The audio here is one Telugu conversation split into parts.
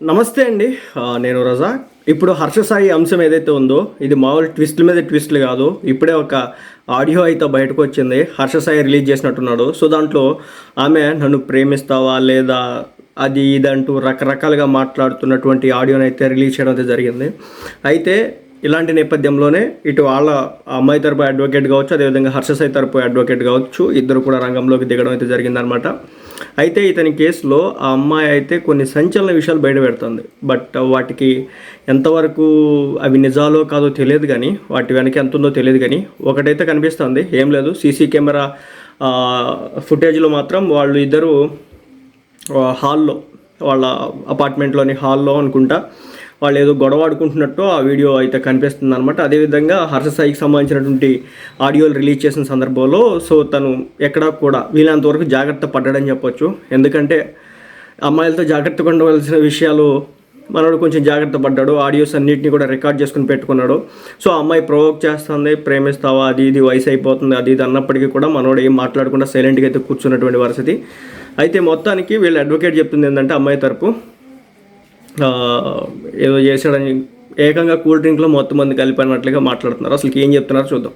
నమస్తే అండి. నేను రజా. ఇప్పుడు హర్ష సాయి అంశం ఏదైతే ఉందో ఇది మామూలు ట్విస్ట్ల మీద ట్విస్ట్లు కాదు. ఇప్పుడే ఒక ఆడియో అయితే బయటకు వచ్చింది. హర్ష సాయి రిలీజ్ చేసినట్టున్నాడు. సో దాంట్లో ఆమె నన్ను ప్రేమిస్తావా లేదా అది ఇది అంటూ రకరకాలుగా మాట్లాడుతున్నటువంటి ఆడియోని అయితే రిలీజ్ చేయడం అయితే జరిగింది. అయితే ఇలాంటి నేపథ్యంలోనే ఇటు వాళ్ళ అమ్మాయి తరపు అడ్వకేట్ కావచ్చు అదేవిధంగా హర్ష సాయి తరపు అడ్వకేట్ కావచ్చు ఇద్దరు కూడా రంగంలోకి దిగడం అయితే జరిగిందనమాట అయితే ఇతని కేసులో ఆ అమ్మాయి అయితే కొన్ని సంచలన విషయాలు బయటపెడుతుంది బట్ వాటికి ఎంతవరకు అవి నిజాలో కాదో తెలియదు కానీ వాటి వెనక ఎంత ఉందో తెలియదు కానీ ఒకటైతే కనిపిస్తుంది. ఏం లేదు. సీసీ కెమెరా ఫుటేజ్లో మాత్రం వాళ్ళు ఇద్దరు హాల్లో వాళ్ళ అపార్ట్మెంట్లోని హాల్లో అనుకుంటా వాళ్ళు ఏదో గొడవ ఆడుకుంటున్నట్టు ఆ వీడియో అయితే కనిపిస్తుంది అనమాట అదేవిధంగా హర్ష సాయికి సంబంధించినటువంటి ఆడియోలు రిలీజ్ చేసిన సందర్భంలో సో తను ఎక్కడా కూడా వీలైనంత వరకు జాగ్రత్త పడ్డాడని చెప్పొచ్చు. ఎందుకంటే అమ్మాయిలతో జాగ్రత్తగా ఉండవలసిన విషయాలు మనోడు కొంచెం జాగ్రత్త పడ్డాడు ఆడియోస్ అన్నింటినీ కూడా రికార్డ్ చేసుకుని పెట్టుకున్నాడు. సో ఆ అమ్మాయి ప్రొవోక్ చేస్తుంది ప్రేమిస్తావా అది ఇది వయసు అయిపోతుంది అది ఇది అన్నప్పటికీ కూడా మనోడు ఏం మాట్లాడకుండా సైలెంట్గా అయితే కూర్చున్నటువంటి పరిస్థితి. అయితే మొత్తానికి వీళ్ళు అడ్వకేట్ చెప్తుంది ఏంటంటే అమ్మాయి తరపు ఏదో చేశాడని ఏకంగా కూల్ డ్రింక్లో మొత్తం మంది కలిపినట్లుగా మాట్లాడుతున్నారు. అసలు ఏం చెప్తున్నారో చూద్దాం.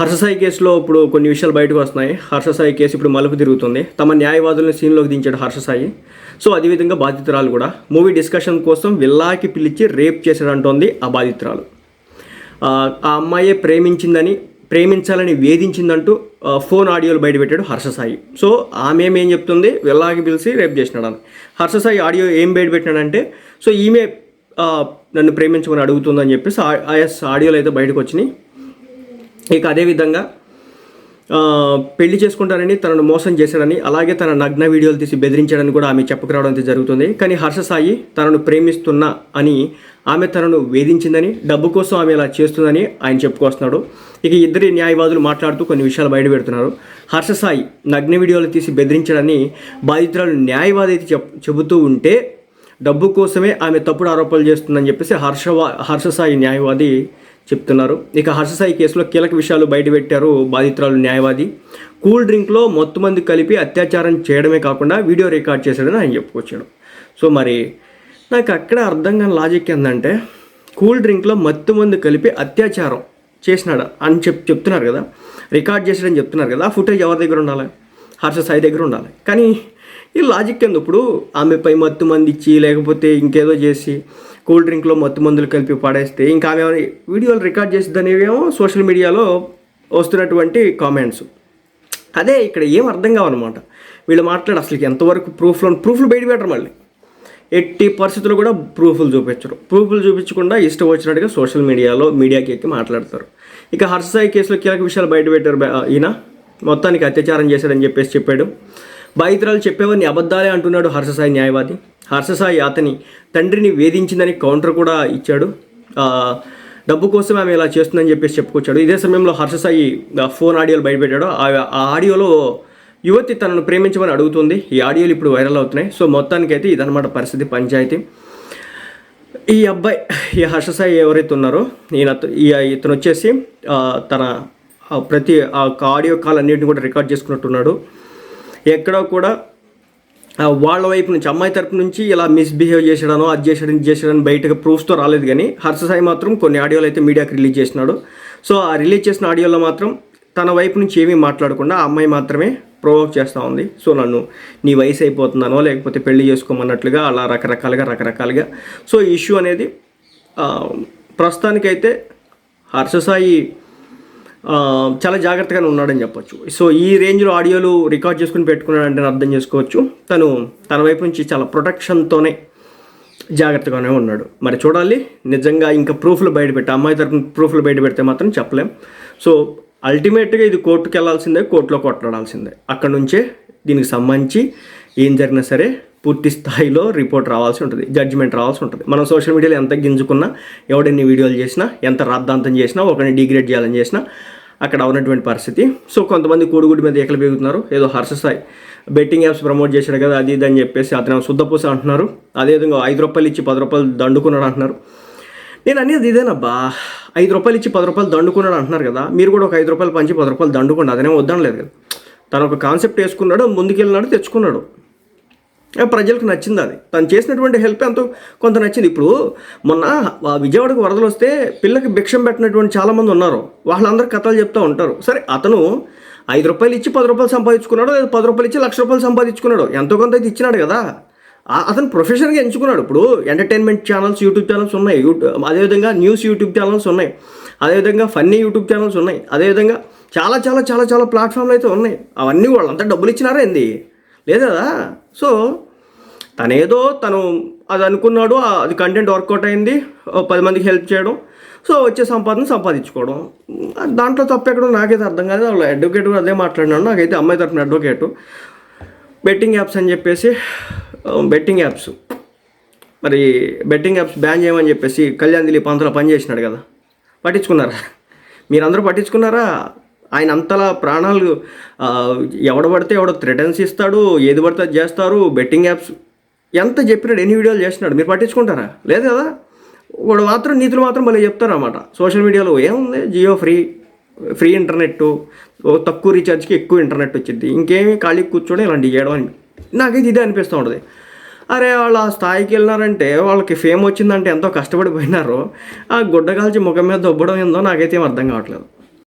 హర్షసాయి కేసులో ఇప్పుడు కొన్ని విషయాలు బయటకు వస్తున్నాయి. హర్షసాయి కేసు ఇప్పుడు మలుపు తిరుగుతుంది. తమ న్యాయవాదులను సీన్లోకి దించాడు హర్షసాయి. సో అదేవిధంగా బాధితురాలు కూడా. మూవీ డిస్కషన్ కోసం విల్లాకి పిలిచి రేప్ చేశాడంటోంది ఆ బాధితురాలు. ఆ ఆ అమ్మాయే ప్రేమించిందని ప్రేమించాలని వేధించిందంటూ ఫోన్ ఆడియోలు బయటపెట్టాడు హర్షసాయి. సో ఆమె ఏం చెప్తుంది? వెళ్ళాకి పిలిచి రేపు చేసినాడు అని హర్షసాయి ఆడియో ఏం బయటపెట్టినాడంటే సో ఈమె నన్ను ప్రేమించమని అడుగుతుందని చెప్పేసి ఆ- ఆడియోలు అయితే బయటకు వచ్చినాయి. ఇక అదేవిధంగా పెళ్ళి చేసుకుంటానని తనను మోసం చేశాడని అలాగే తన నగ్న వీడియోలు తీసి బెదిరించాడని కూడా ఆమె చెప్పుకురావడం అయితే జరుగుతుంది. కానీ హర్ష సాయి తనను ప్రేమిస్తున్నా అని ఆమె తనను వేధించిందని డబ్బు కోసం ఆమె ఇలా చేస్తుందని ఆయన చెప్పుకొస్తున్నాడు. ఇక ఇద్దరి న్యాయవాదులు మాట్లాడుతూ కొన్ని విషయాలు బయట పెడుతున్నారు. హర్ష సాయి నగ్న వీడియోలు తీసి బెదిరించాడని బాధితురాలు న్యాయవాది అయితే చెప్ చెబుతూ ఉంటే డబ్బు కోసమే ఆమె తప్పుడు ఆరోపణలు చేస్తుందని చెప్పేసి హర్షవా హర్షసాయి న్యాయవాది చెప్తున్నారు. ఇక హర్షసాయి కేసులో కీలక విషయాలు బయటపెట్టారు బాధితురాలు న్యాయవాది. కూల్ డ్రింక్లో మొత్తం మంది కలిపి అత్యాచారం చేయడమే కాకుండా వీడియో రికార్డ్ చేశాడని ఆయన చెప్పుకొచ్చాడు. సో మరి నాకు అక్కడ అర్థం కాని లాజిక్ ఏంటంటే కూల్ డ్రింక్లో మత్తు మందు కలిపి అత్యాచారం చేసినాడు అని చెప్ చెప్తున్నారు కదా. రికార్డ్ చేసాడని చెప్తున్నారు కదా. ఆ ఫుటేజ్ ఎవరి దగ్గర ఉండాలి? హర్ష సాయి దగ్గర ఉండాలి. కానీ ఈ లాజిక్ కింద ఇప్పుడు ఆమెపై మత్తు మంది ఇచ్చి లేకపోతే ఇంకేదో చేసి కూల్ డ్రింక్లో మత్తు మందులు కలిపి పడేస్తే ఇంకా ఆమె వీడియోలు రికార్డ్ చేసేదనేవేమో సోషల్ మీడియాలో వస్తున్నటువంటి కామెంట్స్ అదే ఇక్కడ ఏం అర్థం కావన్నమాట వీళ్ళు మాట్లాడు అసలు ఎంతవరకు ప్రూఫ్లు ప్రూఫ్లు బయట పెట్టరు మళ్ళీ. ఎట్టి పరిస్థితులు కూడా ప్రూఫ్లు చూపించరు. ప్రూఫ్లు చూపించకుండా ఇష్టం వచ్చినట్టుగా సోషల్ మీడియాలో మీడియాకి ఎక్కి మాట్లాడతారు. ఇక హర్షసాయి కేసులో కీలక విషయాలు బయట పెట్టారు ఈయన. మొత్తానికి అత్యాచారం చేశాడని చెప్పేసి చెప్పాడు. బాధితురాలు చెప్పేవారిని అబద్ధాలే అంటున్నాడు హర్షసాయి న్యాయవాది. హర్షసాయి అతని తండ్రిని వేధించిందని కౌంటర్ కూడా ఇచ్చాడు. డబ్బు కోసం ఆమె ఇలా చేస్తుందని చెప్పేసి చెప్పుకొచ్చాడు. ఇదే సమయంలో హర్షసాయి ఫోన్ ఆడియోలు బయటపెట్టాడు. ఆ ఆడియోలో యువతి తనను ప్రేమించమని అడుగుతుంది. ఈ ఆడియోలు ఇప్పుడు వైరల్ అవుతున్నాయి. సో మొత్తానికైతే ఇదనమాట పరిస్థితి పంచాయతీ. ఈ అబ్బాయి ఈ హర్షసాయి ఎవరైతే ఉన్నారో ఈయన ఈ ఇతను వచ్చేసి తన ప్రతి ఆ ఆడియో కాల్ అన్నింటిని కూడా రికార్డ్ చేసుకున్నట్టున్నాడు. ఎక్కడో కూడా వాళ్ళ వైపు నుంచి అమ్మాయి తరపు నుంచి ఇలా మిస్బిహేవ్ చేశాడనో అది చేశాడని చేశాడని బయటకు ప్రూఫ్స్తో రాలేదు కానీ హర్ష సాయి మాత్రం కొన్ని ఆడియోలు అయితే మీడియాకి రిలీజ్ చేసినాడు. సో ఆ రిలీజ్ చేసిన ఆడియోలో మాత్రం తన వైపు నుంచి ఏమీ మాట్లాడకుండా ఆ అమ్మాయి మాత్రమే ప్రొవోక్ చేస్తూ ఉంది. సో నన్ను నీ వయసు అయిపోతున్నానో లేకపోతే పెళ్ళి చేసుకోమన్నట్లుగా అలా రకరకాలుగా రకరకాలుగా. సో ఇష్యూ అనేది ప్రస్తుతానికైతే హర్షసాయి సాయి చాలా జాగ్రత్తగానే ఉన్నాడని చెప్పొచ్చు. సో ఈ రేంజ్లో ఆడియోలు రికార్డ్ చేసుకుని పెట్టుకున్నాడంటే అర్థం చేసుకోవచ్చు. తను తన వైపు నుంచి చాలా ప్రొటెక్షన్తోనే జాగ్రత్తగానే ఉన్నాడు. మరి చూడాలి. నిజంగా ఇంకా ప్రూఫ్లు బయట పెట్టి అమ్మాయి తరపున ప్రూఫ్లు బయట పెడితే మాత్రం చెప్పలేం. సో అల్టిమేట్గా ఇది కోర్టుకి వెళ్ళాల్సిందే కోర్టులో కొట్లాడాల్సిందే. అక్కడ నుంచే దీనికి సంబంధించి ఏం జరిగినా సరే పూర్తి స్థాయిలో రిపోర్ట్ రావాల్సి ఉంటుంది జడ్జిమెంట్ రావాల్సి ఉంటుంది. మనం సోషల్ మీడియాలో ఎంత గింజుకున్నా ఎవడెన్ని వీడియోలు చేసినా ఎంత రద్దాంతం చేసినా ఒకరిని డిగ్రేడ్ చేయాలని చేసినా అక్కడ ఉన్నటువంటి పరిస్థితి. సో కొంతమంది కూడుగుడి మీద ఎక్కలు పెరుగుతున్నారు ఏదో హర్షస్థాయి బెట్టింగ్ యాప్స్ ప్రమోట్ చేశాడు కదా అది ఇది అని చెప్పేసి అతను శుద్ధపూస అంటున్నారు. అదేవిధంగా ఐదు రూపాయలు ఇచ్చి పది రూపాయలు దండుకున్నాడు అంటున్నారు. నేను అనేది ఇదేనబ్బా ఐదు రూపాయలు ఇచ్చి పది రూపాయలు దండుకున్నాడు అంటున్నారు కదా మీరు కూడా ఒక ఐదు రూపాయలు పంచి పది రూపాయలు దండుకోండి అదనే వద్దనలేదు కదా. తను ఒక కాన్సెప్ట్ వేసుకున్నాడు ముందుకెళ్ళినాడు తెచ్చుకున్నాడు. ప్రజలకు నచ్చింది అది. తను చేసినటువంటి హెల్ప్ ఎంతో కొంత నచ్చింది. ఇప్పుడు మొన్న విజయవాడకు వరదలు వస్తే పిల్లకి భిక్షం పెట్టినటువంటి చాలామంది ఉన్నారు. వాళ్ళందరూ కథలు చెప్తూ ఉంటారు. సరే అతను ఐదు రూపాయలు ఇచ్చి పది రూపాయలు సంపాదించుకున్నాడు లేదా పది రూపాయలు ఇచ్చి లక్ష రూపాయలు సంపాదించుకున్నాడు ఎంతో కొంత అయితే ఇచ్చినాడు కదా. అతను ప్రొఫెషన్గా ఎంచుకున్నాడు. ఇప్పుడు ఎంటర్టైన్మెంట్ ఛానల్స్ యూట్యూబ్ ఛానల్స్ ఉన్నాయి. యూట్యూబ్ అదేవిధంగా న్యూస్ యూట్యూబ్ ఛానల్స్ ఉన్నాయి. అదేవిధంగా ఫన్నీ యూట్యూబ్ ఛానల్స్ ఉన్నాయి. అదేవిధంగా చాలా చాలా చాలా చాలా ప్లాట్ఫామ్లు అయితే ఉన్నాయి. అవన్నీ వాళ్ళంతా డబ్బులు ఇచ్చినారా ఏంది? లేదు? కదా సో తనేదో తను అది అనుకున్నాడు అది కంటెంట్ వర్కౌట్ అయింది ఓ పది మందికి హెల్ప్ చేయడం సో వచ్చే సంపాదన సంపాదించుకోవడం. దాంట్లో తప్పు నాకైతే అర్థం కాదు వాళ్ళు అడ్వకేట్ కూడా అదే మాట్లాడినాడు. నాకైతే అమ్మాయి తరఫున అడ్వకేటు బెట్టింగ్ యాప్స్ అని చెప్పేసి బెట్టింగ్ యాప్స్ మరి బెట్టింగ్ యాప్స్ బ్యాన్ చేయమని చెప్పేసి కళ్యాణ్ దిలీప్ అందులో పనిచేసినాడు కదా. పట్టించుకున్నారా? మీరందరూ పట్టించుకున్నారా? ఆయన అంతలా ప్రాణాలు ఎవడ పడితే ఎవడో థ్రెటన్స్ ఇస్తాడు ఏది పడితే అది చేస్తారు బెట్టింగ్ యాప్స్ ఎంత చెప్పినాడు ఎన్ని వీడియోలు చేస్తున్నాడు మీరు పట్టించుకుంటారా? లేదు కదా? వాడు మాత్రం నీతులు మాత్రం మళ్ళీ చెప్తారన్నమాట. సోషల్ మీడియాలో ఏముంది? జియో ఫ్రీ ఫ్రీ ఇంటర్నెట్ తక్కువ రీఛార్జ్కి ఎక్కువ ఇంటర్నెట్ వచ్చింది ఇంకేమి ఖాళీ కూర్చొని ఇలాంటి చేయడం అని నాకైతే ఇదే అనిపిస్తూ ఉంటుంది. అరే వాళ్ళు ఆ స్థాయికి వెళ్ళినారంటే వాళ్ళకి ఫేమ్ వచ్చిందంటే ఎంతో కష్టపడిపోయినారో ఆ గుడ్డ కాల్చి ముఖం మీద దొబ్బడం ఏందో నాకైతే ఏం అర్థం కావట్లేదు.